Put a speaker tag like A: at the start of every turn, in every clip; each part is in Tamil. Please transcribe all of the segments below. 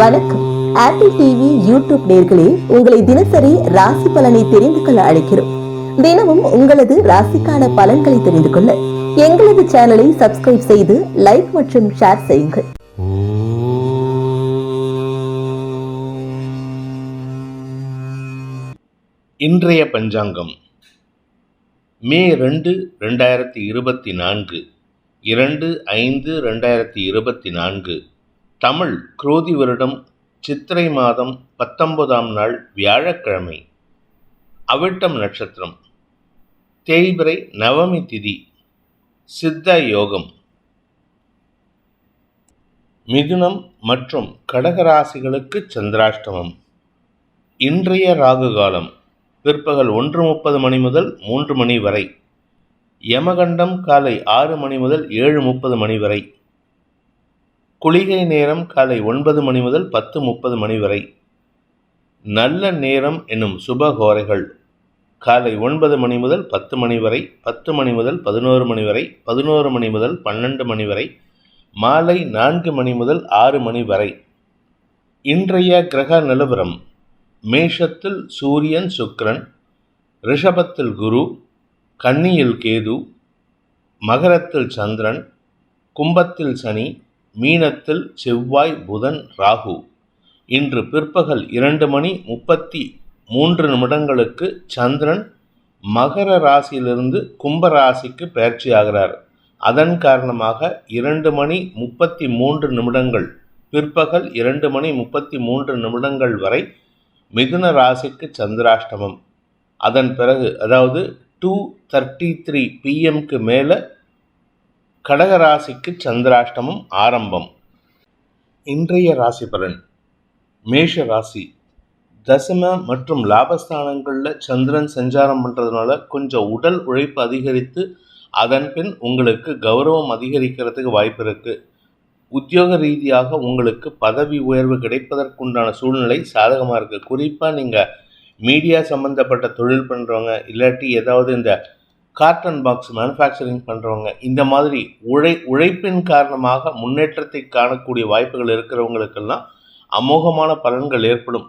A: வணக்கம். ஆப்பிள் டிவி யூடியூப் நேர்களே உங்களை தினசரி ராசி பலனை தெரிந்து கொள்ள அழைக்கிறோம். தினமும் உங்களது ராசிக்கான பலன்களை தெரிந்து கொள்ள எங்களது சேனலை சப்ஸ்கிரைப் செய்து லைக் மற்றும் ஷேர் செய்யுங்கள்.
B: இன்றைய பஞ்சாங்கம். மே ரெண்டு ரெண்டாயிரத்தி இருபத்தி நான்கு. இரண்டு ஐந்து ரெண்டாயிரத்தி இருபத்தி நான்கு. தமிழ் குரோதி வருடம் சித்திரை மாதம் பத்தொன்பதாம் நாள் வியாழக்கிழமை. அவிட்டம் நட்சத்திரம். தேய்பிரை நவமி திதி. சித்த யோகம். மிதுனம் மற்றும் கடகராசிகளுக்கு சந்திராஷ்டமம். இன்றைய ராகு காலம். பிற்பகல் ஒன்று முப்பது மணி முதல் மூன்று மணி வரை. யமகண்டம் காலை ஆறு மணி முதல் ஏழு முப்பது மணி வரை. குளிகை நேரம் காலை ஒன்பது மணி முதல் பத்து முப்பது மணி வரை. நல்ல நேரம் என்னும் சுபகோரைகள் காலை ஒன்பது மணி முதல் பத்து மணி வரை பத்து மணி முதல் பதினோரு மணி வரை பதினோரு மணி முதல் பன்னெண்டு மணி வரை மாலை நான்கு மணி முதல் ஆறு மணி வரை. இன்றைய கிரக நிலவரம் மேஷத்தில் சூரியன் சுக்ரன் ரிஷபத்தில் குரு கன்னியில் கேது மகரத்தில் சந்திரன் கும்பத்தில் சனி மீனத்தில் செவ்வாய் புதன் ராகு. இன்று பிற்பகல் இரண்டு மணி முப்பத்தி மூன்று நிமிடங்களுக்கு சந்திரன் மகர ராசியிலிருந்து கும்ப ராசிக்கு பயிற்சியாகிறார் அதன் காரணமாக இரண்டு மணி முப்பத்தி மூன்று நிமிடங்கள் பிற்பகல் இரண்டு மணி முப்பத்தி மூன்று நிமிடங்கள் வரை மிதுன ராசிக்கு சந்திராஷ்டமம். அதன் பிறகு அதாவது டூ தேர்ட்டி த்ரீ பிஎம்க்கு மேலே கடக ராசிக்கு சந்திராஷ்டமம் ஆரம்பம். இன்றைய ராசி பலன். மேஷ ராசி. தசம மற்றும் லாபஸ்தானங்களில் சந்திரன் சஞ்சாரம் பண்ணுறதுனால கொஞ்சம் உடல் உழைப்பு அதிகரித்து அதன் பின் உங்களுக்கு கௌரவம் அதிகரிக்கிறதுக்கு வாய்ப்பு இருக்குது உத்தியோக ரீதியாக உங்களுக்கு பதவி உயர்வு கிடைப்பதற்குண்டான சூழ்நிலை சாதகமாக இருக்குது குறிப்பாக நீங்கள் மீடியா சம்மந்தப்பட்ட தொழில் பண்ணுறவங்க இல்லாட்டி ஏதாவது இந்த கார்டன் பாக்ஸ் மேனுஃபேக்சரிங் பண்ணுறவங்க இந்த மாதிரி உழை உழைப்பின் காரணமாக முன்னேற்றத்தை காணக்கூடிய வாய்ப்புகள் இருக்கிறவங்களுக்கெல்லாம் அமோகமான பலன்கள் ஏற்படும்.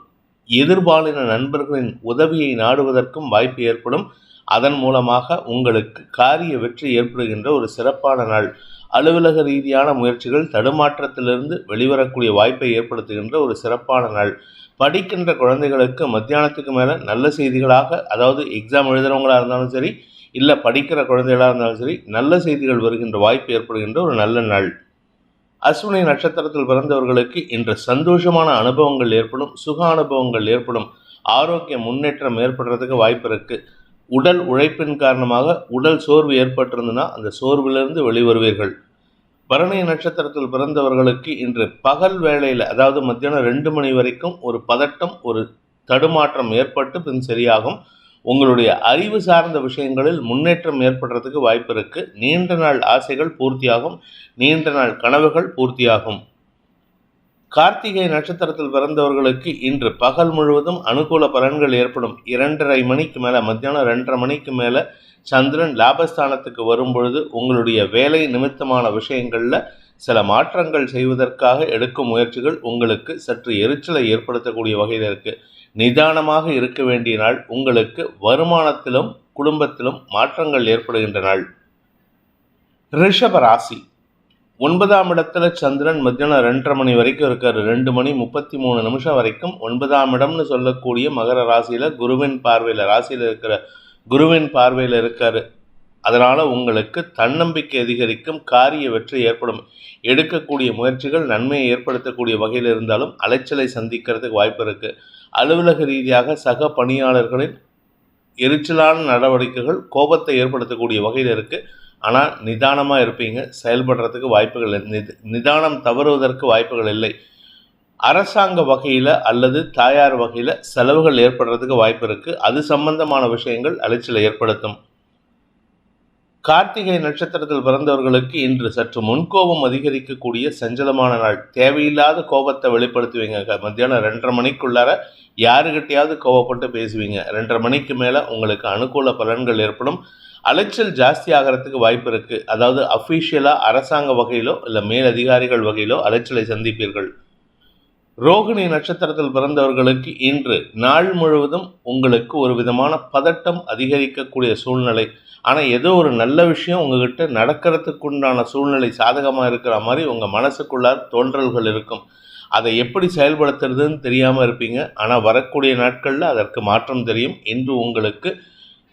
B: எதிர்பாலின நண்பர்களின் உதவியை நாடுவதற்கும் வாய்ப்பு ஏற்படும். அதன் மூலமாக உங்களுக்கு காரிய வெற்றி ஏற்படுகின்ற ஒரு சிறப்பான நாள். அலுவலக ரீதியான முயற்சிகள் தடுமாற்றத்திலிருந்து வெளிவரக்கூடிய வாய்ப்பை ஏற்படுத்துகின்ற ஒரு சிறப்பான நாள். படிக்கின்ற குழந்தைகளுக்கு மத்தியானத்துக்கு மேலே நல்ல செய்திகளாக அதாவது எக்ஸாம் எழுதுகிறவங்களாக இருந்தாலும் சரி இல்லை படிக்கிற குழந்தைகளாக இருந்தாலும் சரி நல்ல செய்திகள் வருகின்ற வாய்ப்பு ஏற்படுகின்ற ஒரு நல்ல நாள். அஸ்வினி நட்சத்திரத்தில் பிறந்தவர்களுக்கு இன்று சந்தோஷமான அனுபவங்கள் ஏற்படும் சுக அனுபவங்கள் ஏற்படும் ஆரோக்கிய முன்னேற்றம் ஏற்படுறதுக்கு வாய்ப்பு இருக்குது உடல் உழைப்பின் காரணமாக உடல் சோர்வு ஏற்பட்டிருந்ததுன்னா அந்த சோர்விலிருந்து வெளிவருவீர்கள். பரணி நட்சத்திரத்தில் பிறந்தவர்களுக்கு இன்று பகல் வேளையில் அதாவது மத்தியானம் ரெண்டு மணி வரைக்கும் ஒரு பதட்டம் ஒரு தடுமாற்றம் ஏற்பட்டு பின் சரியாகும். உங்களுடைய அறிவு சார்ந்த விஷயங்களில் முன்னேற்றம் ஏற்படுறதுக்கு வாய்ப்பு இருக்குது நீண்ட நாள் ஆசைகள் பூர்த்தியாகும். நீண்ட நாள் கனவுகள் பூர்த்தியாகும். கார்த்திகை நட்சத்திரத்தில் பிறந்தவர்களுக்கு இன்று பகல் முழுவதும் அனுகூல பலன்கள் ஏற்படும். இரண்டரை மணிக்கு மேலே மத்தியானம் ரெண்டரை மணிக்கு மேலே சந்திரன் லாபஸ்தானத்துக்கு வரும்பொழுது உங்களுடைய வேலை நிமித்தமான விஷயங்களில் சில மாற்றங்கள் செய்வதற்காக எடுக்கும் முயற்சிகள் உங்களுக்கு சற்று எரிச்சலை ஏற்படுத்தக்கூடிய வகையில் இருக்குது நிதானமாக இருக்க வேண்டிய நாள் உங்களுக்கு வருமானத்திலும் குடும்பத்திலும் மாற்றங்கள் ஏற்படுகின்ற நாள். ரிஷப ராசி. ஒன்பதாம் இடத்துல சந்திரன் மத்தியானம் ரெண்டரை மணி வரைக்கும் இருக்கார். ரெண்டு மணி முப்பத்தி மூணு நிமிஷம் வரைக்கும் ஒன்பதாம் இடம்னு சொல்லக்கூடிய மகர ராசியில் குருவின் பார்வையில் ராசியில் இருக்கிற குருவின் பார்வையில் இருக்கார். அதனால் உங்களுக்கு தன்னம்பிக்கை அதிகரிக்கும் காரிய வெற்றி ஏற்படும். எடுக்கக்கூடிய முயற்சிகள் நன்மையை ஏற்படுத்தக்கூடிய வகையில் இருந்தாலும் அலைச்சலை சந்திக்கிறதுக்கு வாய்ப்பு இருக்குது அலுவலக ரீதியாக சக பணியாளர்களின் எரிச்சலான நடவடிக்கைகள் கோபத்தை ஏற்படுத்தக்கூடிய வகையில் இருக்குது ஆனால் நிதானமாக இருப்பீங்க. செயல்படுறதுக்கு வாய்ப்புகள் நித நிதானம் தவறுவதற்கு வாய்ப்புகள் இல்லை. அரசாங்க வகையில் அல்லது தாயார் வகையில் செலவுகள் ஏற்படுறதுக்கு வாய்ப்பு இருக்குது அது சம்பந்தமான விஷயங்கள் அலைச்சலை ஏற்படுத்தும். கார்த்திகை நட்சத்திரத்தில் பிறந்தவர்களுக்கு இன்று சற்று முன்கோபம் அதிகரிக்கக்கூடிய சஞ்சலமான நாள். தேவையில்லாத கோபத்தை வெளிப்படுத்துவீங்க. மத்தியானம் ரெண்டரை மணிக்குள்ளார யாருக்கிட்டையாவது கோவப்பட்டு பேசுவீங்க. ரெண்டரை மணிக்கு மேலே உங்களுக்கு அனுகூல பலன்கள் ஏற்படும். அலைச்சல் ஜாஸ்தி ஆகிறதுக்கு வாய்ப்பு இருக்குது அதாவது அஃபிஷியலாக அரசாங்க வகையிலோ இல்லை மேலதிகாரிகள் வகையிலோ அலைச்சலை சந்திப்பீர்கள். ரோகிணி நட்சத்திரத்தில் பிறந்தவர்களுக்கு இன்று நாள் முழுவதும் உங்களுக்கு ஒரு விதமான பதட்டம் அதிகரிக்கக்கூடிய சூழ்நிலை. ஆனால் ஏதோ ஒரு நல்ல விஷயம் உங்ககிட்ட நடக்கிறதுக்கு உண்டான சூழ்நிலை சாதகமாக இருக்கிற மாதிரி உங்கள் மனசுக்குள்ளார் தோன்றல்கள் இருக்கும். அதை எப்படி செயல்படுத்துறதுன்னு தெரியாமல் இருப்பீங்க. ஆனால் வரக்கூடிய நாட்களில் அதற்கு மாற்றம் தெரியும். இன்று உங்களுக்கு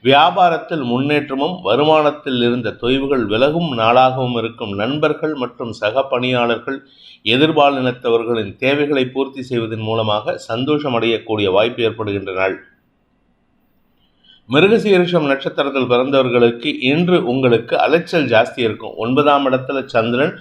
B: வியாபாரத்தில் முன்னேற்றமும் வருமானத்தில் இருந்த தொய்வுகள் விலகும் நாளாகவும் இருக்கும். நண்பர்கள் மற்றும் சக பணியாளர்கள் எதிர்பாலினத்தவர்களின் தேவைகளை பூர்த்தி செய்வதன் மூலமாக சந்தோஷம் அடையக்கூடிய வாய்ப்பு ஏற்படுகின்ற நாள். மிருகசீரிஷம் நட்சத்திரத்தில் பிறந்தவர்களுக்கு இன்று உங்களுக்கு அலைச்சல் ஜாஸ்தி இருக்கும். ஒன்பதாம் இடத்துல சந்திரன்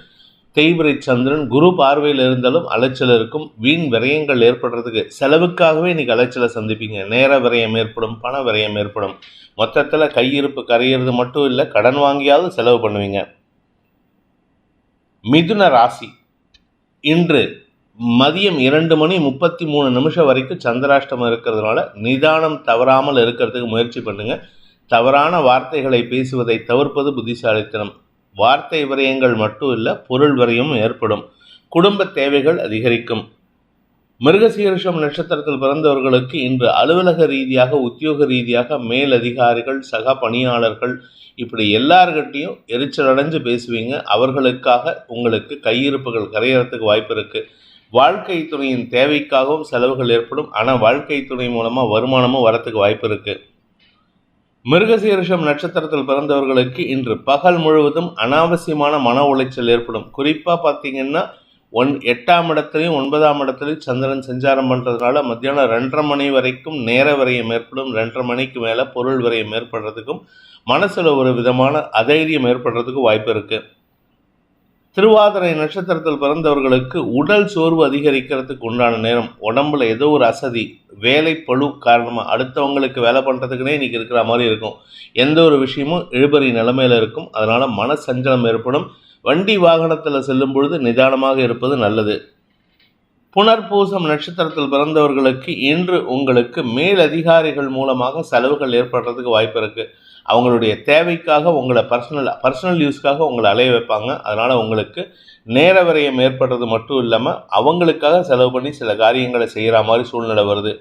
B: கைவிரை சந்திரன் குரு பார்வையில் இருந்தாலும் அலைச்சல் இருக்கும். வீண் விரயங்கள் ஏற்படுறதுக்கு செலவுக்காகவே இன்னைக்கு அலைச்சலை சந்திப்பீங்க. நேர விரயம் ஏற்படும் பண விரயம் ஏற்படும். மொத்தத்தில் கையிருப்பு கரையிறது மட்டும் இல்லை கடன் வாங்கியாவது செலவு பண்ணுவீங்க. மிதுன ராசி. இன்று மதியம் இரண்டு மணி முப்பத்தி மூணு நிமிஷம் வரைக்கும் சந்திராஷ்டமம் இருக்கிறதுனால நிதானம் தவறாமல் இருக்கிறதுக்கு முயற்சி பண்ணுங்க. தவறான வார்த்தைகளை பேசுவதை தவிர்ப்பது புத்திசாலித்தனம். வார்த்தை விரயங்கள் மட்டும் இல்லை பொருள் விரயம் ஏற்படும். குடும்ப தேவைகள் அதிகரிக்கும். மிருகசீரிஷம் நட்சத்திரத்தில் பிறந்தவர்களுக்கு இன்று அலுவலக ரீதியாக உத்தியோக ரீதியாக மேலதிகாரிகள் சக பணியாளர்கள் இப்படி எல்லார்கிட்டையும் எரிச்சல் அடைஞ்சு பேசுவீங்க. அவர்களுக்காக உங்களுக்கு கையிருப்புகள் கரையறதுக்கு வாய்ப்பு இருக்குது வாழ்க்கை துணையின் தேவைக்காகவும் செலவுகள் ஏற்படும். ஆனால் வாழ்க்கை துணை மூலமாக வருமானமும் வரத்துக்கு வாய்ப்பு இருக்குது மிருகசீரிஷம் நட்சத்திரத்தில் பிறந்தவர்களுக்கு இன்று பகல் முழுவதும் அனாவசியமான மன உளைச்சல் ஏற்படும். குறிப்பாக பார்த்தீங்கன்னா ஒன் எட்டாம் இடத்துலையும் ஒன்பதாம் இடத்துலையும் சந்திரன் சஞ்சாரம் பண்ணுறதுனால மத்தியானம் ரெண்டரை மணி வரைக்கும் நேர விரயம் ஏற்படும். ரெண்டரை மணிக்கு மேலே பொருள் விரயம் ஏற்படுறதுக்கும் மனசில் ஒரு விதமான அதைரியம் ஏற்படுறதுக்கும் வாய்ப்பு இருக்குது திருவாதிரை நட்சத்திரத்தில் பிறந்தவர்களுக்கு உடல் சோர்வு அதிகரிக்கிறதுக்கு உண்டான நேரம். உடம்புல ஏதோ ஒரு அசதி வேலை பழு காரணமாக அடுத்தவங்களுக்கு வேலை பண்ணுறதுக்குனே இன்றைக்கி இருக்கிற மாதிரி இருக்கும். எந்த ஒரு விஷயமும் இழுபறி நிலைமையில் இருக்கும். அதனால் மன சஞ்சலம் ஏற்படும். வண்டி வாகனத்தில் செல்லும் பொழுது நிதானமாக இருப்பது நல்லது. புனர்பூசம் நட்சத்திரத்தில் பிறந்தவர்களுக்கு இன்று உங்களுக்கு மேலதிகாரிகள் மூலமாக செலவுகள் ஏற்படுறதுக்கு வாய்ப்பு இருக்குது அவங்களுடைய தேவைக்காக உங்களை பர்சனல் பர்சனல் யூஸ்க்காக உங்களை அலைய வைப்பாங்க. அதனால் உங்களுக்கு நேர விரயம் ஏற்படுறது மட்டும் இல்லாமல் அவங்களுக்காக செலவு பண்ணி சில காரியங்களை செய்கிற மாதிரி சூழ்நிலை வருது.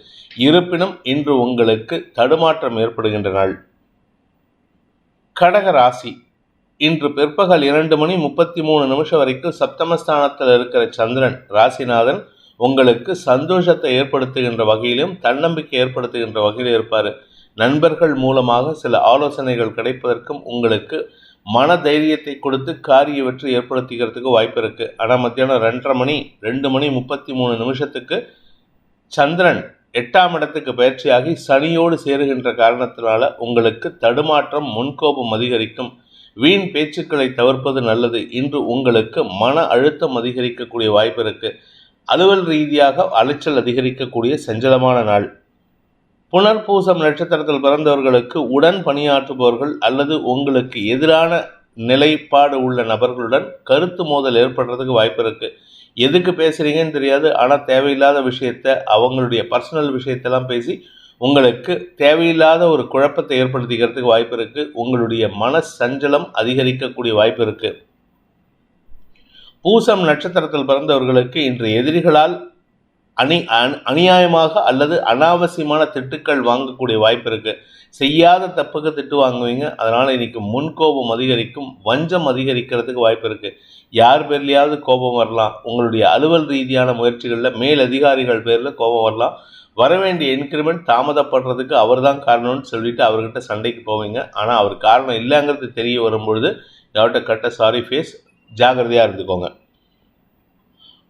B: இருப்பினும் இன்று உங்களுக்கு தடுமாற்றம் ஏற்படுகின்ற நாள். கடக ராசி. இன்று பிற்பகல் இரண்டு மணி முப்பத்தி மூணு நிமிஷம் வரைக்கும் சப்தமஸ்தானத்தில் இருக்கிற சந்திரன் ராசிநாதன் உங்களுக்கு சந்தோஷத்தை ஏற்படுத்துகின்ற வகையிலும் தன்னம்பிக்கை ஏற்படுத்துகின்ற வகையிலும் இருப்பார். நண்பர்கள் மூலமாக சில ஆலோசனைகள் கிடைப்பதற்கும் உங்களுக்கு மன தைரியத்தை கொடுத்து காரிய வெற்றி ஏற்படுத்திக்கிறதுக்கு வாய்ப்பு இருக்குது ஆனால் மத்தியானம் ரெண்டரை மணி ரெண்டு மணி முப்பத்தி மூணு நிமிஷத்துக்கு சந்திரன் எட்டாம் இடத்துக்கு பயிற்சியாகி சனியோடு சேருகின்ற காரணத்தினால உங்களுக்கு தடுமாற்றம் முன்கோபம் அதிகரிக்கும். வீண் பேச்சுக்களை தவிர்ப்பது நல்லது. இன்று உங்களுக்கு மன அழுத்தம் அதிகரிக்கக்கூடிய வாய்ப்பு இருக்குது அலுவல் ரீதியாக அலைச்சல் அதிகரிக்கக்கூடிய செஞ்சலமான நாள். புனர்பூசம் நட்சத்திரத்தில் பிறந்தவர்களுக்கு உடன் பணியாற்றுபவர்கள் அல்லது உங்களுக்கு எதிரான நிலைப்பாடு உள்ள நபர்களுடன் கருத்து மோதல் ஏற்படுறதுக்கு வாய்ப்பு இருக்குது எதுக்கு பேசுகிறீங்கன்னு தெரியாது. ஆனால் தேவையில்லாத விஷயத்த அவங்களுடைய பர்சனல் விஷயத்தெல்லாம் பேசி உங்களுக்கு தேவையில்லாத ஒரு குழப்பத்தை ஏற்படுத்திக்கிறதுக்கு வாய்ப்பு இருக்குது உங்களுடைய மன சஞ்சலம் அதிகரிக்கக்கூடிய வாய்ப்பு இருக்குது பூசம் நட்சத்திரத்தில் பிறந்தவர்களுக்கு இன்று எதிரிகளால் அணி அண்- அநியாயமாக அல்லது அனாவசியமான திட்டுக்கள் வாங்கக்கூடிய வாய்ப்பு இருக்குது செய்யாத தப்புக்கு திட்டு வாங்குவீங்க. அதனால் இன்னைக்கு முன்கோபம் அதிகரிக்கும் வஞ்சம் அதிகரிக்கிறதுக்கு வாய்ப்பு இருக்குது யார் பேர்லையாவது கோபம் வரலாம். உங்களுடைய அலுவல் ரீதியான முயற்சிகளில் மேல் அதிகாரிகள் பேரில் கோபம் வரலாம். வர வேண்டிய இன்க்ரிமெண்ட் தாமதப்படுறதுக்கு அவர் தான் காரணம்னு சொல்லிட்டு அவர்கிட்ட சண்டைக்கு போவீங்க. ஆனால் அவர் காரணம் இல்லைங்கிறது தெரிய வரும்பொழுது யார்கிட்ட கட்ட சாரி ஃபேஸ் ஜாகிரதையாக இருந்துக்கோங்க.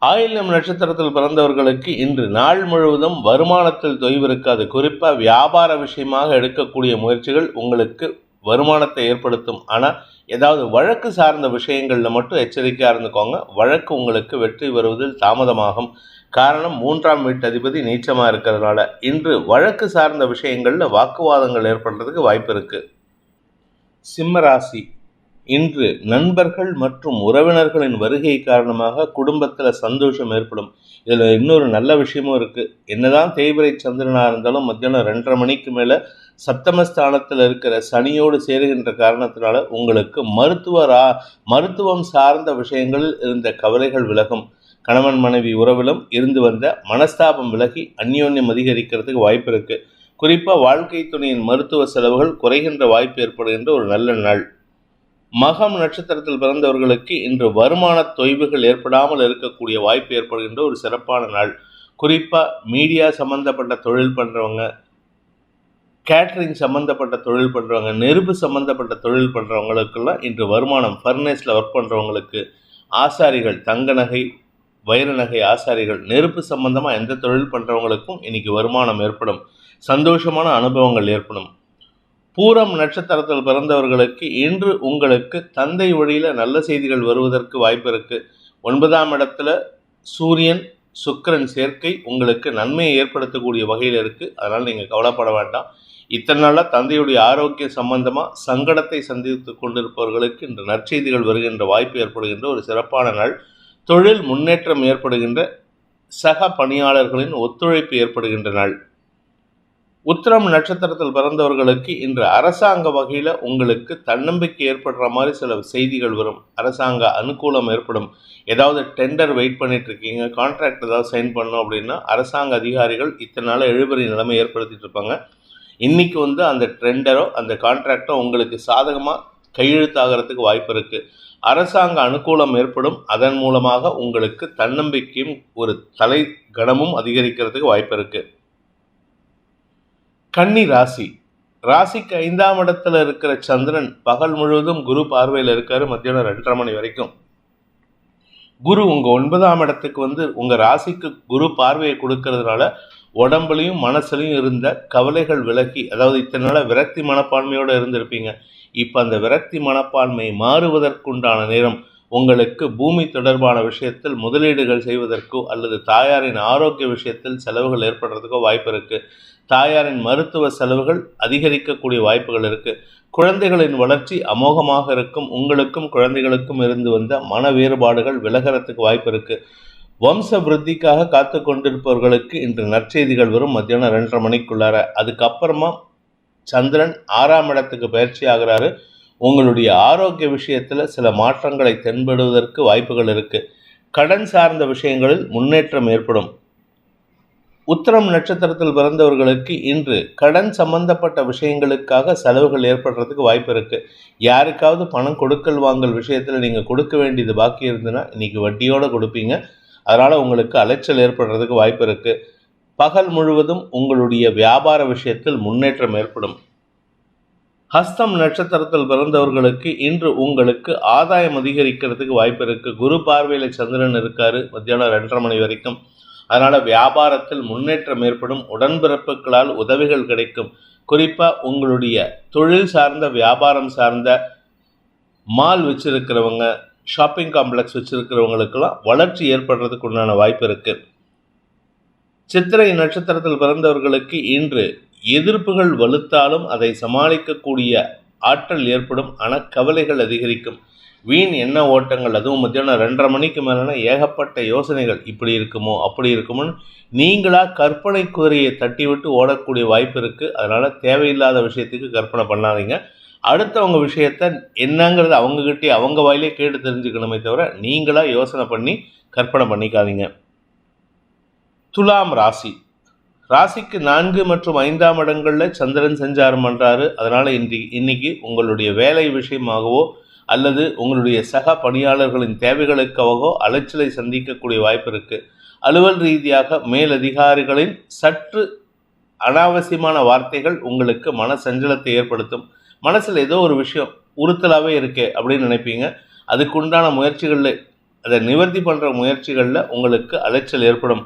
B: ஆயில்யம் நட்சத்திரத்தில் பிறந்தவர்களுக்கு இன்று நாள் முழுவதும் வருமானத்தில் தொய்விருக்காது. குறிப்பாக வியாபார விஷயமாக எடுக்கக்கூடிய முயற்சிகள் உங்களுக்கு வருமானத்தை ஏற்படுத்தும். ஆனால் ஏதாவது வழக்கு சார்ந்த விஷயங்களில் மட்டும் எச்சரிக்கையாக இருந்துக்கோங்க. வழக்கு உங்களுக்கு வெற்றி வருவதில் தாமதமாகும். காரணம் மூன்றாம் வீட்டு அதிபதி நீச்சமாக இருக்கிறதுனால இன்று வழக்கு சார்ந்த விஷயங்களில் வாக்குவாதங்கள் ஏற்படுறதுக்கு வாய்ப்பு இருக்குது சிம்மராசி இன்று நண்பர்கள் மற்றும் உறவினர்களின் வருகை காரணமாக குடும்பத்தில் சந்தோஷம் ஏற்படும். இதில் இன்னொரு நல்ல விஷயமும் இருக்குது என்னதான் தேய்பிரை சந்திரனாக இருந்தாலும் மத்தியானம் ரெண்டரை மணிக்கு மேலே சப்தமஸ்தானத்தில் இருக்கிற சனியோடு சேருகின்ற காரணத்தினால உங்களுக்கு மருத்துவரா மருத்துவம் சார்ந்த விஷயங்களில் இருந்த கவலைகள் விலகும். கணவன் மனைவி உறவிலும் இருந்து வந்த மனஸ்தாபம் விலகி அந்யோன்யம் அதிகரிக்கிறதுக்கு வாய்ப்பு இருக்குது குறிப்பாக வாழ்க்கை துணையின் மருத்துவ செலவுகள் குறைகின்ற வாய்ப்பு ஏற்படுகின்ற ஒரு நல்ல நாள். மகம் நட்சத்திரத்தில் பிறந்தவர்களுக்கு இன்று வருமான தொய்வுகள் ஏற்படாமல் இருக்கக்கூடிய வாய்ப்பு ஏற்படுகின்ற ஒரு சிறப்பான நாள். குறிப்பாக மீடியா சம்மந்தப்பட்ட தொழில் பண்ணுறவங்க கேட்ரிங் சம்மந்தப்பட்ட தொழில் பண்ணுறவங்க நெருப்பு சம்மந்தப்பட்ட தொழில் பண்ணுறவங்களுக்கெல்லாம் இன்று வருமானம் ஃபர்னேஸில் ஒர்க் பண்ணுறவங்களுக்கு ஆசாரிகள் தங்க நகை வைர நகை ஆசாரிகள் நெருப்பு சம்பந்தமாக எந்த தொழில் பண்ணுறவங்களுக்கும் இன்றைக்கி வருமானம் ஏற்படும். சந்தோஷமான அனுபவங்கள் ஏற்படும். பூரம் நட்சத்திரத்தில் பிறந்தவர்களுக்கு இன்று உங்களுக்கு தந்தை வழியில் நல்ல செய்திகள் வருவதற்கு வாய்ப்பு இருக்கு. ஒன்பதாம் இடத்துல சூரியன் சுக்கிரன் சேர்க்கை உங்களுக்கு நன்மையை ஏற்படுத்தக்கூடிய வகையில் இருக்குது அதனால் நீங்கள் கவலைப்பட வேண்டாம். இத்தனை நாளாக தந்தையுடைய ஆரோக்கிய சம்பந்தமாக சங்கடத்தை சந்தித்து கொண்டிருப்பவர்களுக்கு இன்று நற்செய்திகள் வருகின்ற வாய்ப்பு ஏற்படுகின்ற ஒரு சிறப்பான நாள். தொழில் முன்னேற்றம் ஏற்படுகின்ற சக பணியாளர்களின் ஒத்துழைப்பு ஏற்படுகின்ற நாள். உத்திரம் நட்சத்திரத்தில் பிறந்தவர்களுக்கு இன்று அரசாங்க வகையில் உங்களுக்கு தன்னம்பிக்கை ஏற்படுற மாதிரி சில செய்திகள் வரும். அரசாங்க அனுகூலம் ஏற்படும். ஏதாவது டெண்டர் வெயிட் பண்ணிட்டு இருக்கீங்க கான்ட்ராக்ட் ஏதாவது சைன் பண்ணோம் அப்படின்னா அரசாங்க அதிகாரிகள் இத்தனை நாள் எழுபறி நிலைமை ஏற்படுத்திட்டு இருப்பாங்க. இன்னைக்கு வந்து அந்த டெண்டரோ அந்த கான்ட்ராக்டோ உங்களுக்கு சாதகமாக கையெழுத்தாகிறதுக்கு வாய்ப்பு இருக்கு. அரசாங்க அனுகூலம் ஏற்படும். அதன் மூலமாக உங்களுக்கு தன்னம்பிக்கையும் ஒரு தலை கணமும் அதிகரிக்கிறதுக்கு வாய்ப்பு இருக்குது கன்னி ராசி. ராசிக்கு ஐந்தாம் இடத்துல இருக்கிற சந்திரன் பகல் முழுவதும் குரு பார்வையில் இருக்காரு மத்தியானம் ரெண்டரை மணி வரைக்கும். குரு உங்க ஒன்பதாம் இடத்துக்கு வந்து உங்க ராசிக்கு குரு பார்வையை கொடுக்கறதுனால உடம்புலையும் மனசுலையும் இருந்த கவலைகள் விலகி அதாவது இத்தனை நாளாக விரக்தி மனப்பான்மையோடு இருந்திருப்பீங்க. இப்போ அந்த விரக்தி மனப்பான்மை மாறுவதற்குண்டான நேரம் உங்களுக்கு பூமி தொடர்பான விஷயத்தில் முதலீடுகள் செய்வதற்கோ அல்லது தாயாரின் ஆரோக்கிய விஷயத்தில் செலவுகள் ஏற்படுறதுக்கோ வாய்ப்பு இருக்குது தாயாரின் மருத்துவ செலவுகள் அதிகரிக்கக்கூடிய வாய்ப்புகள் இருக்கு. குழந்தைகளின் வளர்ச்சி அமோகமாக இருக்கும். உங்களுக்கும் குழந்தைகளுக்கும் இருந்து வந்த மன வேறுபாடுகள் விலகிறதுக்கு வாய்ப்பு இருக்கு. வம்ச விருத்திக்காக காத்து கொண்டிருப்பவர்களுக்கு இன்று நற்செய்திகள் வரும். மத்தியானம் ரெண்டரை மணிக்குள்ளார. அதுக்கப்புறமா சந்திரன் ஆறாம் இடத்துக்கு பயிற்சி ஆகிறாரு. உங்களுடைய ஆரோக்கிய விஷயத்தில் சில மாற்றங்களை தென்படுவதற்கு வாய்ப்புகள் இருக்கு. கடன் சார்ந்த விஷயங்களில் முன்னேற்றம் ஏற்படும். உத்திரம் நட்சத்திரத்தில் பிறந்தவர்களுக்கு இன்று கடன் சம்பந்தப்பட்ட விஷயங்களுக்காக செலவுகள் ஏற்படுறதுக்கு வாய்ப்பு இருக்கு. யாருக்காவது பணம் கொடுக்கல் வாங்கல் விஷயத்தில் நீங்கள் கொடுக்க வேண்டியது பாக்கி இருந்ததுன்னா இன்னைக்கு வட்டியோடு கொடுப்பீங்க. அதனால் உங்களுக்கு அலைச்சல் ஏற்படுறதுக்கு வாய்ப்பு இருக்கு. பகல் முழுவதும் உங்களுடைய வியாபார விஷயத்தில் முன்னேற்றம் ஏற்படும். ஹஸ்தம் நட்சத்திரத்தில் பிறந்தவர்களுக்கு இன்று உங்களுக்கு ஆதாயம் அதிகரிக்கிறதுக்கு வாய்ப்பு இருக்கு. குரு பார்வையில் சந்திரன் இருக்காரு. மத்தியானம் ரெண்டரை மணி வரைக்கும். அதனால் வியாபாரத்தில் முன்னேற்றம் ஏற்படும் உடன்பிறப்புகளால் உதவிகள் கிடைக்கும். குறிப்பாக உங்களுடைய தொழில் சார்ந்த வியாபாரம் சார்ந்த மால் வச்சுருக்கிறவங்க ஷாப்பிங் காம்ப்ளெக்ஸ் வச்சுருக்கிறவங்களுக்கெல்லாம் வளர்ச்சி ஏற்படுறதுக்கு உண்டான வாய்ப்பு இருக்குது சித்திரை நட்சத்திரத்தில் பிறந்தவர்களுக்கு இன்று எதிர்ப்புகள் வலுத்தாலும் அதை சமாளிக்கக்கூடிய ஆற்றல் ஏற்படும் ஆனால் கவலைகள் அதிகரிக்கும். வீண் எண்ண ஓட்டங்கள் அதுவும் மத்தியானம் ரெண்டரை மணிக்கு மேலேனா ஏகப்பட்ட யோசனைகள் இப்படி இருக்குமோ அப்படி இருக்குமோன்னு நீங்களாக கற்பனை குதிரையை தட்டி விட்டு ஓடக்கூடிய வாய்ப்பு இருக்குது அதனால் தேவையில்லாத விஷயத்துக்கு கற்பனை பண்ணாதீங்க. அடுத்தவங்க விஷயத்த என்னங்கிறது அவங்ககிட்டயே அவங்க வாயிலே கேட்டு தெரிஞ்சுக்கணுமே தவிர நீங்களாக யோசனை பண்ணி கற்பனை பண்ணிக்காதீங்க. துலாம் ராசி. ராசிக்கு நான்கு மற்றும் ஐந்தாம் இடங்களில் சந்திரன் சஞ்சாரம் பண்ணுறாரு அதனால் இன்றைக்கு இன்னைக்கு உங்களுடைய வேலை விஷயமாகவோ அல்லது உங்களுடைய சக பணியாளர்களின் தேவைகளுக்காகவோ அலைச்சலை சந்திக்கக்கூடிய வாய்ப்பு இருக்குது அலுவல் ரீதியாக மேலதிகாரிகளின் சற்று அனாவசியமான வார்த்தைகள் உங்களுக்கு மன சஞ்சலத்தை ஏற்படுத்தும். மனசில் ஏதோ ஒரு விஷயம் உறுத்தலாகவே இருக்கே அப்படின்னு நினைப்பீங்க. அதுக்குண்டான முயற்சிகளில் அதை நிவர்த்தி பண்ணுற முயற்சிகளில் உங்களுக்கு அலைச்சல் ஏற்படும்.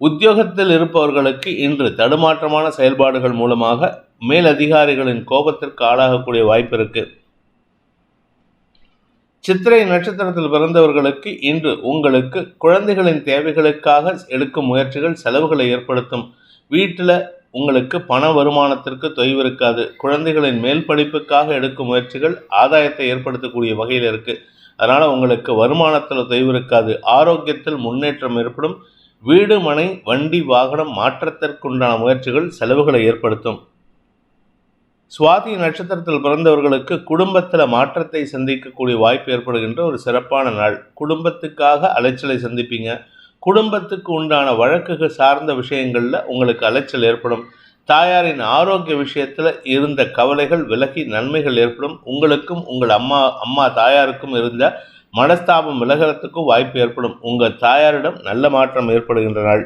B: உத்தியோகத்தில் இருப்பவர்களுக்கு இன்று தடுமாற்றமான செயல்பாடுகள் மூலமாக மேலதிகாரிகளின் கோபத்திற்கு ஆளாகக்கூடிய வாய்ப்பு இருக்குது சித்திரை நட்சத்திரத்தில் பிறந்தவர்களுக்கு இன்று உங்களுக்கு குழந்தைகளின் தேவைகளுக்காக எடுக்கும் முயற்சிகள் செலவுகளை ஏற்படுத்தும். வீட்டில் உங்களுக்கு பண வருமானத்திற்கு தொய்வு இருக்காது. குழந்தைகளின் மேல் படிப்புக்காக எடுக்கும் முயற்சிகள் ஆதாயத்தை ஏற்படுத்தக்கூடிய வகையில் இருக்குது அதனால் உங்களுக்கு வருமானத்தில் தொய்வு இருக்காது. ஆரோக்கியத்தில் முன்னேற்றம் ஏற்படும். வீடு மனை வண்டி வாகனம் மாற்றத்திற்குண்டான முயற்சிகள் செலவுகளை ஏற்படுத்தும். சுவாதி நட்சத்திரத்தில் பிறந்தவர்களுக்கு குடும்பத்தில் மாற்றத்தை சந்திக்கக்கூடிய வாய்ப்பு ஏற்படுகின்ற ஒரு சிறப்பான நாள். குடும்பத்துக்காக அலைச்சலை சந்திப்பீங்க. குடும்பத்துக்கு உண்டான வழக்குகள் சார்ந்த விஷயங்களில் உங்களுக்கு அலைச்சல் ஏற்படும். தாயாரின் ஆரோக்கிய விஷயத்தில் இருந்த கவலைகள் விலகி நன்மைகள் ஏற்படும். உங்களுக்கும் உங்கள் அம்மா அம்மா தாயாருக்கும் இருந்த மனஸ்தாபம் விலகிறதுக்கும் வாய்ப்பு ஏற்படும். உங்கள் தாயாரிடம் நல்ல மாற்றம் ஏற்படுகின்ற நாள்.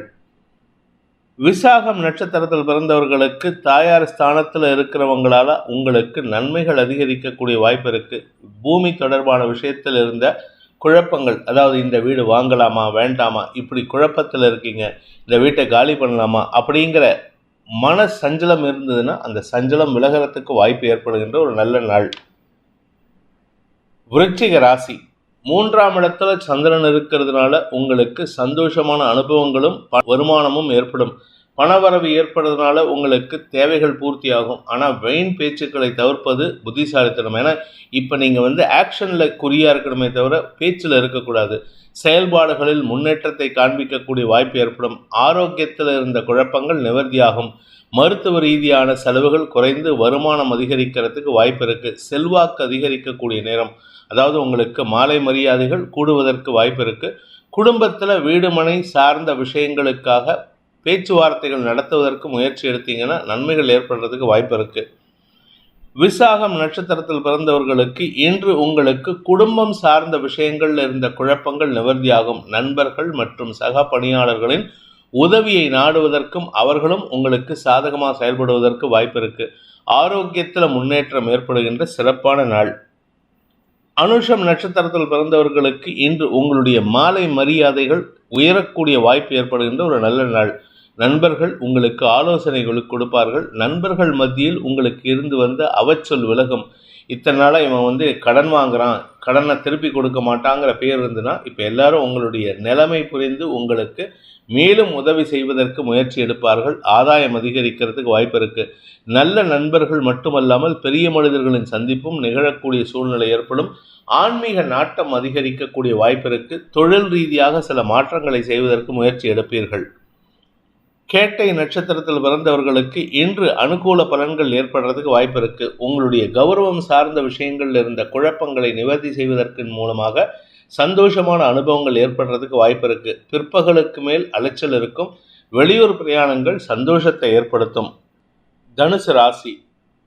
B: விசாகம் நட்சத்திரத்தில் பிறந்தவர்களுக்கு தாயார் ஸ்தானத்தில் இருக்கிறவங்களால உங்களுக்கு நன்மைகள் அதிகரிக்கக்கூடிய வாய்ப்பு இருக்கு. பூமி தொடர்பான விஷயத்தில் இருந்த குழப்பங்கள் அதாவது இந்த வீடு வாங்கலாமா வேண்டாமா இப்படி குழப்பத்தில் இருக்கீங்க இந்த வீட்டை காலி பண்ணலாமா அப்படிங்கிற மன சஞ்சலம் இருந்ததுன்னா அந்த சஞ்சலம் விலகிறதுக்கு வாய்ப்பு ஏற்படுகின்ற ஒரு நல்ல நாள். விருச்சிக ராசி. மூன்றாம் இடத்துல சந்திரன் இருக்கிறதுனால உங்களுக்கு சந்தோஷமான அனுபவங்களும் ப- வருமானமும் ஏற்படும். பணவரவு ஏற்படுறதுனால உங்களுக்கு தேவைகள் பூர்த்தியாகும். ஆனால் வெயின் பேச்சுக்களை தவிர்ப்பது புத்திசாலித்தனம். ஏன்னா இப்போ நீங்கள் வந்து ஆக்ஷனில் குறியாக இருக்கணுமே தவிர பேச்சில் இருக்கக்கூடாது. செயல்பாடுகளில் முன்னேற்றத்தை காண்பிக்கக்கூடிய வாய்ப்பு ஏற்படும். ஆரோக்கியத்தில் இருந்த குழப்பங்கள் நிவர்த்தியாகும். மருத்துவ ரீதியான செலவுகள் குறைந்து வருமானம் அதிகரிக்கிறதுக்கு வாய்ப்பு இருக்குது செல்வாக்கு அதிகரிக்கக்கூடிய நேரம். அதாவது உங்களுக்கு மாலை மரியாதைகள் கூடுவதற்கு வாய்ப்பு இருக்குது குடும்பத்தில் வீடு மனை சார்ந்த விஷயங்களுக்காக பேச்சுவார்த்தைகள் நடத்துவதற்கு முயற்சி எடுத்தீங்கன்னா நன்மைகள் ஏற்படுறதுக்கு வாய்ப்பு இருக்குது விசாகம் நட்சத்திரத்தில் பிறந்தவர்களுக்கு இன்று உங்களுக்கு குடும்பம் சார்ந்த விஷயங்களில் இருந்த குழப்பங்கள் நிவர்த்தியாகும். நண்பர்கள் மற்றும் சக பணியாளர்களின் உதவியை நாடுவதற்கும் அவர்களும் உங்களுக்கு சாதகமாக செயல்படுவதற்கு வாய்ப்பு இருக்கு. ஆரோக்கியத்தில் முன்னேற்றம் ஏற்படுகின்ற சிறப்பான நாள். அனுஷம் நட்சத்திரத்தில் பிறந்தவர்களுக்கு இன்று உங்களுடைய மாலை மரியாதைகள் உயரக்கூடிய வாய்ப்பு ஏற்படுகின்ற ஒரு நல்ல நாள். நண்பர்கள் உங்களுக்கு ஆலோசனைகள் கொடுப்பார்கள். நண்பர்கள் மத்தியில் உங்களுக்கு இருந்து வந்த அவச்சொல் விலகும். இத்தனை நாளாக இவன் வந்து கடன் வாங்குறான் கடனை திருப்பி கொடுக்க மாட்டாங்கிற பேர் இருந்துன்னா இப்போ எல்லாரும் உங்களுடைய நிலைமை புரிந்து உங்களுக்கு மேலும் உதவி செய்வதற்கு முயற்சி எடுப்பார்கள். ஆதாயம் அதிகரிக்கிறதுக்கு வாய்ப்பு இருக்கு. நல்ல நண்பர்கள் மட்டுமல்லாமல் பெரிய மனிதர்களின் சந்திப்பும் நிகழக்கூடிய சூழ்நிலை ஏற்படும். ஆன்மீக நாட்டம் அதிகரிக்கக்கூடிய வாய்ப்பு இருக்கு. தொழில் ரீதியாக சில மாற்றங்களை செய்வதற்கு முயற்சி எடுப்பீர்கள். கேட்டை நட்சத்திரத்தில் பிறந்தவர்களுக்கு இன்று அனுகூல பலன்கள் ஏற்படுறதுக்கு வாய்ப்பு இருக்கு. உங்களுடைய கௌரவம் சார்ந்த விஷயங்களில் இருந்த குழப்பங்களை நிவர்த்தி செய்வதற்கின் மூலமாக சந்தோஷமான அனுபவங்கள் ஏற்படுறதுக்கு வாய்ப்பு இருக்கு. பிற்பகலுக்கு மேல் அலைச்சல் இருக்கும். வெளியூர் பிரயாணங்கள் சந்தோஷத்தை ஏற்படுத்தும். தனுசு ராசி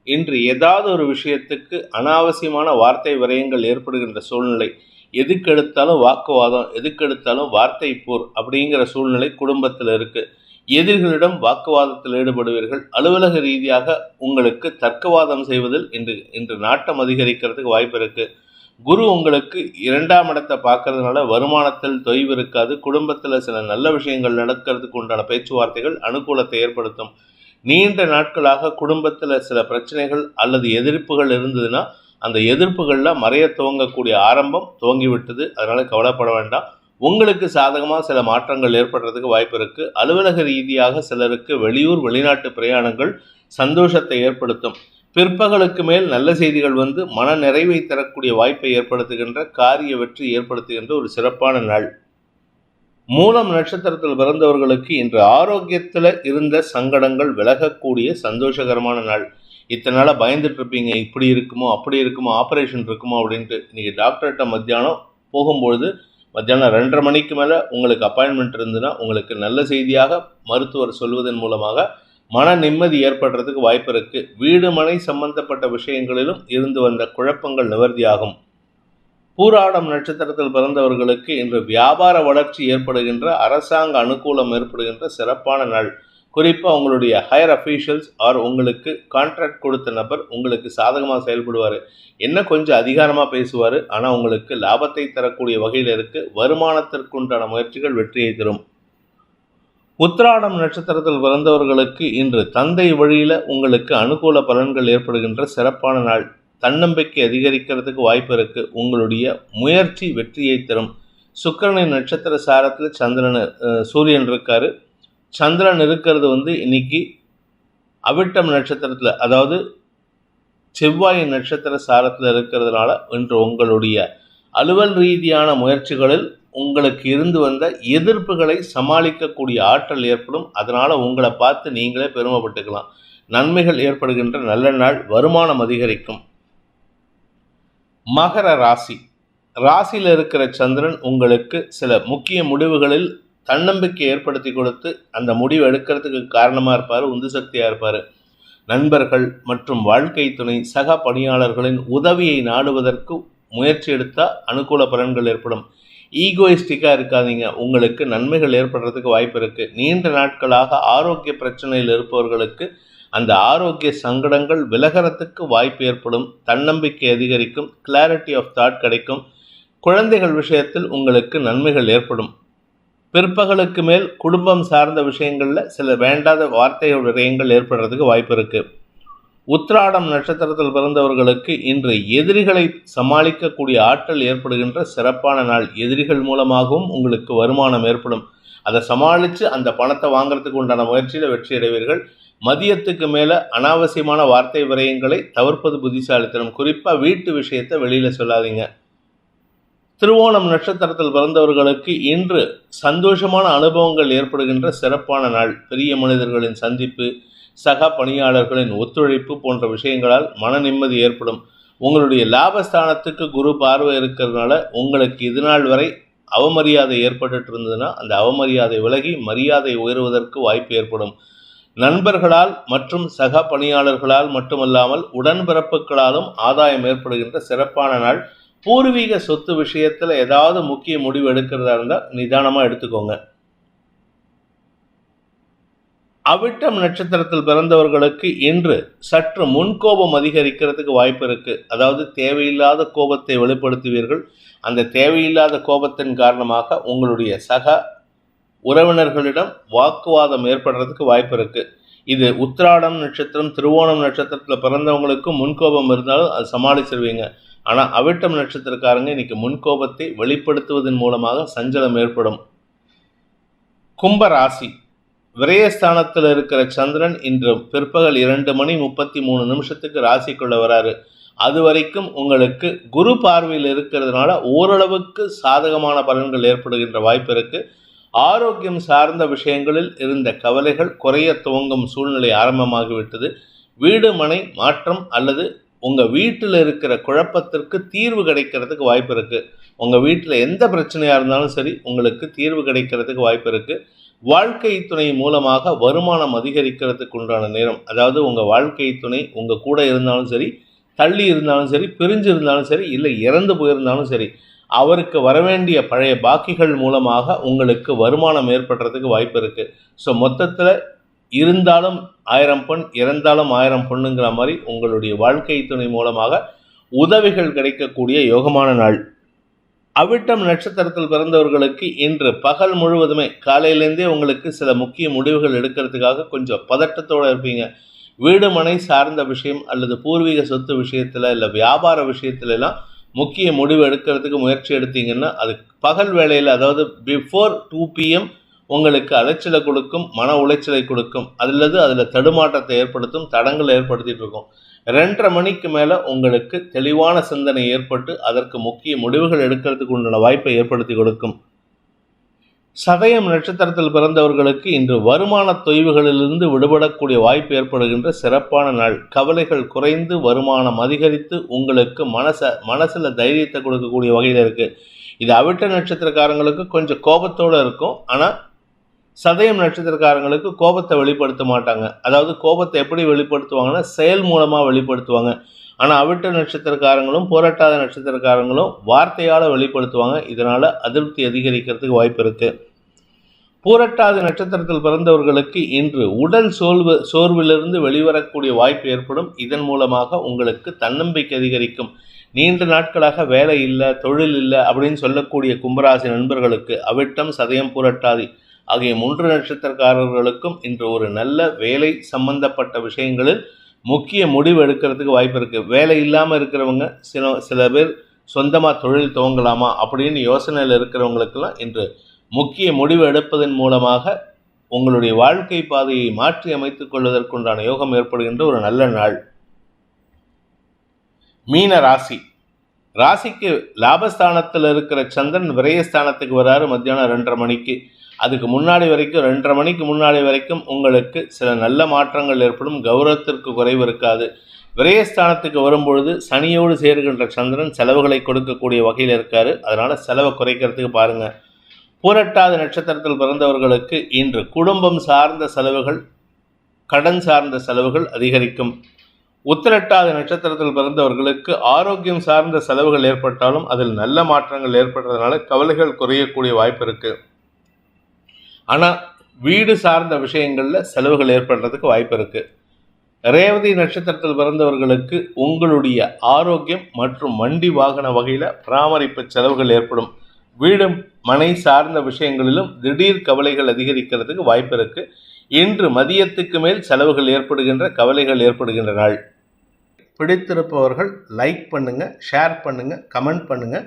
B: இன்று ஏதாவது ஒரு விஷயத்துக்கு அனாவசியமான வார்த்தை விரயங்கள் ஏற்படுகின்ற சூழ்நிலை. எதுக்கெடுத்தாலும் வாக்குவாதம் எதுக்கெடுத்தாலும் வார்த்தை போர் அப்படிங்கிற சூழ்நிலை குடும்பத்தில் இருக்குது எதிரிகளிடம் வாக்குவாதத்தில் ஈடுபடுவீர்கள். அலுவலக ரீதியாக உங்களுக்கு தர்க்கவாதம் செய்வதில் இன்று இன்று நாட்டம் அதிகரிக்கிறதுக்கு வாய்ப்பு இருக்கு. குரு உங்களுக்கு இரண்டாம் இடத்தை பார்க்கறதுனால வருமானத்தில் தொய்வு இருக்காது. குடும்பத்தில் சில நல்ல விஷயங்கள் நடக்கிறதுக்கு உண்டான பேச்சுவார்த்தைகள் அனுகூலத்தை ஏற்படுத்தும். நீண்ட நாட்களாக குடும்பத்தில் சில பிரச்சனைகள் அல்லது எதிர்ப்புகள் இருந்ததுன்னா அந்த எதிர்ப்புகளில் மறைய துவங்கக்கூடிய ஆரம்பம் துவங்கிவிட்டது. அதனால் கவலைப்பட வேண்டாம். உங்களுக்கு சாதகமாக சில மாற்றங்கள் ஏற்படுறதுக்கு வாய்ப்பு இருக்குது அலுவலக ரீதியாக சிலருக்கு வெளியூர் வெளிநாட்டு பிரயாணங்கள் சந்தோஷத்தை ஏற்படுத்தும். பிற்பகலுக்கு மேல் நல்ல செய்திகள் வந்து மன நிறைவை தரக்கூடிய வாய்ப்பை ஏற்படுத்துகின்ற காரிய வெற்றி ஏற்படுத்துகின்ற ஒரு சிறப்பான நாள். மூலம் நட்சத்திரத்தில் பிறந்தவர்களுக்கு இன்று ஆரோக்கியத்தில் இருந்த சங்கடங்கள் விலகக்கூடிய சந்தோஷகரமான நாள். இத்தனை நாளாக பயந்துட்டு இருப்பீங்க. இப்படி இருக்குமோ அப்படி இருக்குமோ ஆப்ரேஷன் இருக்குமோ அப்படின்ட்டு. இன்றைக்கி டாக்டர்கிட்ட மத்தியானம் போகும்பொழுது மத்தியானம் ரெண்டரை மணிக்கு மேலே உங்களுக்கு அப்பாயின்மெண்ட் இருந்ததுன்னா உங்களுக்கு நல்ல செய்தியாக மருத்துவர் சொல்வதன் மூலமாக மன நிம்மதி ஏற்படுறதுக்கு வாய்ப்பு இருக்கு. வீடு மனை சம்பந்தப்பட்ட விஷயங்களிலும் இருந்து வந்த குழப்பங்கள் நிவர்த்தியாகும். பூராடம் நட்சத்திரத்தில் பிறந்தவர்களுக்கு இன்று வியாபார வளர்ச்சி ஏற்படுகின்ற அரசாங்க அனுகூலம் ஏற்படுகின்ற சிறப்பான நாள். குறிப்பாக உங்களுடைய ஹையர் அஃபீஷியல்ஸ் ஆர் உங்களுக்கு கான்ட்ராக்ட் கொடுத்த நபர் உங்களுக்கு சாதகமாக செயல்படுவார். என்ன கொஞ்சம் அதிகாரமாக பேசுவார் ஆனால் உங்களுக்கு லாபத்தை தரக்கூடிய வகையில் இருக்கு வருமானத்திற்குண்டான முயற்சிகள் வெற்றியை தரும். உத்திராடம் நட்சத்திரத்தில் பிறந்தவர்களுக்கு இன்று தந்தை வழியில் உங்களுக்கு அனுகூல பலன்கள் ஏற்படுகின்ற சிறப்பான நாள். தன்னம்பிக்கை அதிகரிக்கிறதுக்கு வாய்ப்பு இருக்கு உங்களுடைய முயற்சி வெற்றியை தரும். சுக்கிரனின் நட்சத்திர சாரத்தில் சந்திரன் சூரியன் இருக்காரு. சந்திரன் இருக்கிறது வந்து இன்னைக்கு அவிட்டம் நட்சத்திரத்தில் அதாவது செவ்வாயின் நட்சத்திர சாரத்தில் இருக்கிறதுனால இன்று உங்களுடைய அலுவல் ரீதியான முயற்சிகளில் உங்களுக்கு இருந்து வந்த எதிர்ப்புகளை சமாளிக்கக்கூடிய ஆற்றல் ஏற்படும். அதனால் உங்களை பார்த்து நீங்களே பெருமைப்பட்டுக்கலாம். நன்மைகள் ஏற்படுகின்ற நல்ல நாள் வருமானம் அதிகரிக்கும். மகர ராசி. ராசியில் இருக்கிற சந்திரன் உங்களுக்கு சில முக்கிய முடிவுகளில் தன்னம்பிக்கை ஏற்படுத்தி கொடுத்து அந்த முடிவு எடுக்கிறதுக்கு காரணமாக இருப்பார் உந்து சக்தியாக இருப்பார். நண்பர்கள் மற்றும் வாழ்க்கை துணை சக பணியாளர்களின் உதவியை நாடுவதற்கு முயற்சி எடுத்தால் அனுகூல பலன்கள் ஏற்படும். ஈகோயிஸ்டிக்காக இருக்காதீங்க. உங்களுக்கு நன்மைகள் ஏற்படுறதுக்கு வாய்ப்பு இருக்குது நீண்ட நாட்களாக ஆரோக்கிய பிரச்சனையில் இருப்பவர்களுக்கு அந்த ஆரோக்கிய சங்கடங்கள் விலகறதுக்கு வாய்ப்பு ஏற்படும். தன்னம்பிக்கை அதிகரிக்கும். கிளாரிட்டி ஆஃப் தாட் கிடைக்கும். குழந்தைகள் விஷயத்தில் உங்களுக்கு நன்மைகள் ஏற்படும். பிற்பகலுக்கு மேல் குடும்பம் சார்ந்த விஷயங்களில் சில வேண்டாத வார்த்தைகள் விரயங்கள் ஏற்படுறதுக்கு வாய்ப்பு இருக்குது உத்ராடம் நட்சத்திரத்தில் பிறந்தவர்களுக்கு இன்று எதிரிகளை சமாளிக்கக்கூடிய ஆற்றல் ஏற்படுகின்ற சிறப்பான நாள். எதிரிகள் மூலமாகவும் உங்களுக்கு வருமானம் ஏற்படும். அதை சமாளித்து அந்த பணத்தை வாங்குறதுக்கு உண்டான முயற்சியில் வெற்றி அடைவீர்கள். மதியத்துக்கு மேலே அனாவசியமான வார்த்தை விரயங்களை தவிர்ப்பது புத்திசாலித்தனம். குறிப்பாக வீட்டு விஷயத்தை வெளியில் சொல்லாதீங்க. திருவோணம் நட்சத்திரத்தில் பிறந்தவர்களுக்கு இன்று சந்தோஷமான அனுபவங்கள் ஏற்படுகின்ற சிறப்பான நாள். பெரிய மனிதர்களின் சந்திப்பு சக பணியாளர்களின் ஒத்துழைப்பு போன்ற விஷயங்களால் மன நிம்மதி ஏற்படும். உங்களுடைய லாபஸ்தானத்துக்கு குரு பார்வை இருக்கிறதுனால உங்களுக்கு இது நாள் வரை அவமரியாதை ஏற்பட்டுட்டு இருந்ததுன்னா அந்த அவமரியாதை விலகி மரியாதை உயர்வதற்கு வாய்ப்பு ஏற்படும். நண்பர்களால் மற்றும் சக பணியாளர்களால் மட்டுமல்லாமல் உடன்பிறப்புகளாலும் ஆதாயம் ஏற்படுகின்ற சிறப்பான நாள். பூர்வீக சொத்து விஷயத்தில் ஏதாவது முக்கிய முடிவு எடுக்கிறதா இருந்தால் நிதானமாக எடுத்துக்கோங்க. அவிட்டம் நட்சத்திரத்தில் பிறந்தவர்களுக்கு இன்று சற்று முன்கோபம் அதிகரிக்கிறதுக்கு வாய்ப்பு இருக்குது அதாவது தேவையில்லாத கோபத்தை வெளிப்படுத்துவீர்கள். அந்த தேவையில்லாத கோபத்தின் காரணமாக உங்களுடைய சக உறவினர்களிடம் வாக்குவாதம் ஏற்படுறதுக்கு வாய்ப்பு இருக்குது இது உத்திராடம் நட்சத்திரம் திருவோணம் நட்சத்திரத்தில் பிறந்தவங்களுக்கும் முன்கோபம் இருந்தாலும் அது சமாளிச்சிருவீங்க. ஆனால் அவிட்டம் நட்சத்திரக்காரங்க இன்னைக்கு முன்கோபத்தை வெளிப்படுத்துவதன் மூலமாக சஞ்சலம் ஏற்படும். கும்ப ராசி விரயஸ்தானத்தில் இருக்கிற சந்திரன் இன்று பிற்பகல் இரண்டு மணி முப்பத்தி மூணு நிமிஷத்துக்கு ராசிக்குள்ள வராரு. அது வரைக்கும் உங்களுக்கு குரு பார்வையில் இருக்கிறதுனால ஓரளவுக்கு சாதகமான பலன்கள் ஏற்படுகின்ற வாய்ப்பு இருக்கு. ஆரோக்கியம் சார்ந்த விஷயங்களில் இருந்த கவலைகள் குறைய துவங்கும் சூழ்நிலை ஆரம்பமாகிவிட்டது. வீடு மனை மாற்றம் அல்லது உங்கள் வீட்டில் இருக்கிற குழப்பத்திற்கு தீர்வு கிடைக்கிறதுக்கு வாய்ப்பு இருக்குது உங்கள் வீட்டில் எந்த பிரச்சனையாக இருந்தாலும் சரி உங்களுக்கு தீர்வு கிடைக்கிறதுக்கு வாய்ப்பு இருக்குது வாழ்க்கை துணை மூலமாக வருமானம் அதிகரிக்கிறதுக்கு உண்டான நேரம் அதாவது உங்கள் வாழ்க்கை துணை உங்கள் கூட இருந்தாலும் சரி தள்ளி இருந்தாலும் சரி பிரிஞ்சு இருந்தாலும் சரி இல்லை இறந்து போயிருந்தாலும் சரி அவருக்கு வரவேண்டிய பழைய பாக்கிகள் மூலமாக உங்களுக்கு வருமானம் ஏற்படுறதுக்கு வாய்ப்பு இருக்குது ஸோ மொத்தத்தில் இருந்தாலும் ஆயிரம் பொன் இறந்தாலும் ஆயிரம் பொண்ணுங்கிற மாதிரி உங்களுடைய வாழ்க்கை துணை மூலமாக உதவிகள் கிடைக்கக்கூடிய யோகமான நாள். அவிட்டம் நட்சத்திரத்தில் பிறந்தவர்களுக்கு இன்று பகல் முழுவதுமே காலையிலேருந்தே உங்களுக்கு சில முக்கிய முடிவுகள் எடுக்கிறதுக்காக கொஞ்சம் பதட்டத்தோடு இருப்பீங்க. வீடு மனை சார்ந்த விஷயம் அல்லது பூர்வீக சொத்து விஷயத்தில் இல்லை வியாபார விஷயத்துலெல்லாம் முக்கிய முடிவு எடுக்கிறதுக்கு முயற்சி எடுத்தீங்கன்னா அது பகல் வேளையில் அதாவது பிஃபோர் டூ பிஎம் உங்களுக்கு அலைச்சலை கொடுக்கும் மன உளைச்சலை கொடுக்கும். அல்லது அதில் தடுமாற்றத்தை ஏற்படுத்தும் தடங்கள் ஏற்படுத்திட்டு இருக்கும். ரெண்டரை மணிக்கு மேலே உங்களுக்கு தெளிவான சிந்தனை ஏற்பட்டு அதற்கு முக்கிய முடிவுகள் எடுக்கிறதுக்கு உண்டான வாய்ப்பை ஏற்படுத்தி கொடுக்கும். சதயம் நட்சத்திரத்தில் பிறந்தவர்களுக்கு இன்று வருமான தொய்வுகளிலிருந்து விடுபடக்கூடிய வாய்ப்பு ஏற்படுகின்ற சிறப்பான நாள். கவலைகள் குறைந்து வருமானம் அதிகரித்து உங்களுக்கு மனச மனசில் தைரியத்தை கொடுக்கக்கூடிய வகையில் இருக்குது இது அவிட்ட நட்சத்திரக்காரங்களுக்கு கொஞ்சம் கோபத்தோடு இருக்கும். ஆனால் சதயம் நட்சத்திரக்காரங்களுக்கு கோபத்தை வெளிப்படுத்த மாட்டாங்க. அதாவது கோபத்தை எப்படி வெளிப்படுத்துவாங்கன்னா செயல் மூலமாக வெளிப்படுத்துவாங்க. ஆனால் அவிட்ட நட்சத்திரக்காரங்களும் போராட்டாத நட்சத்திரக்காரங்களும் வார்த்தையால் வெளிப்படுத்துவாங்க. இதனால் அதிருப்தி அதிகரிக்கிறதுக்கு வாய்ப்பு இருக்குது பூரட்டாதி நட்சத்திரத்தில் பிறந்தவர்களுக்கு இன்று உடல் சோர்வு சோர்விலிருந்து வெளிவரக்கூடிய வாய்ப்பு ஏற்படும். இதன் மூலமாக உங்களுக்கு தன்னம்பிக்கை அதிகரிக்கும். நீண்ட நாட்களாக வேலை இல்லை தொழில் இல்லை அப்படின்னு சொல்லக்கூடிய கும்பராசி நண்பர்களுக்கு அவிட்டம் சதயம் பூரட்டாதி ஆகிய மூன்று நட்சத்திரக்காரர்களுக்கும் இன்று ஒரு நல்ல வேலை சம்பந்தப்பட்ட விஷயங்களில் முக்கிய முடிவு எடுக்கிறதுக்கு வாய்ப்பு இருக்குது வேலை இல்லாமல் இருக்கிறவங்க சில சில பேர் சொந்தமாக தொழில் துவங்கலாமா அப்படின்னு யோசனையில் இருக்கிறவங்களுக்கெல்லாம் இன்று முக்கிய முடிவு எடுப்பதன் மூலமாக உங்களுடைய வாழ்க்கை பாதையை மாற்றி அமைத்துக் கொள்வதற்குண்டான யோகம் ஏற்படுகின்ற ஒரு நல்ல நாள். மீன ராசி. ராசிக்கு லாபஸ்தானத்தில் இருக்கிற சந்திரன் விரயஸ்தானத்துக்கு வராரு. மத்தியானம் ரெண்டரை மணிக்கு. அதுக்கு முன்னாடி வரைக்கும் ரெண்டரை மணிக்கு முன்னாடி வரைக்கும் உங்களுக்கு சில நல்ல மாற்றங்கள் ஏற்படும். கௌரவத்திற்கு குறைவு இருக்காது. விரயஸ்தானத்துக்கு வரும்பொழுது சனியோடு சேர்கின்ற சந்திரன் செலவுகளை கொடுக்கக்கூடிய வகையில் இருக்காரு. அதனால் செலவை குறைக்கிறதுக்கு பாருங்கள் பூரட்டாத நட்சத்திரத்தில் பிறந்தவர்களுக்கு இன்று குடும்பம் சார்ந்த செலவுகள் கடன் சார்ந்த செலவுகள் அதிகரிக்கும். உத்திரட்டாத நட்சத்திரத்தில் பிறந்தவர்களுக்கு ஆரோக்கியம் சார்ந்த செலவுகள் ஏற்பட்டாலும் அதில் நல்ல மாற்றங்கள் ஏற்படுறதுனால கவலைகள் குறையக்கூடிய வாய்ப்பு இருக்குது ஆனால் வீடு சார்ந்த விஷயங்களில் செலவுகள் ஏற்படுறதுக்கு வாய்ப்பு இருக்குது ரேவதி நட்சத்திரத்தில் பிறந்தவர்களுக்கு உங்களுடைய ஆரோக்கியம் மற்றும் வண்டி வாகன வகையில் பராமரிப்பு செலவுகள் ஏற்படும். வீடு மனை சார்ந்த விஷயங்களிலும் திடீர் கவலைகள் அதிகரிக்கிறதுக்கு வாய்ப்பு இருக்குது இன்று மதியத்துக்கு மேல் செலவுகள் ஏற்படுகின்ற கவலைகள் ஏற்படுகின்ற நாள். பிடித்திருப்பவர்கள் லைக் பண்ணுங்கள் ஷேர் பண்ணுங்கள் கமெண்ட் பண்ணுங்கள்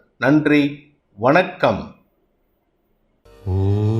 B: நன்றி வணக்கம்.
C: ஓ.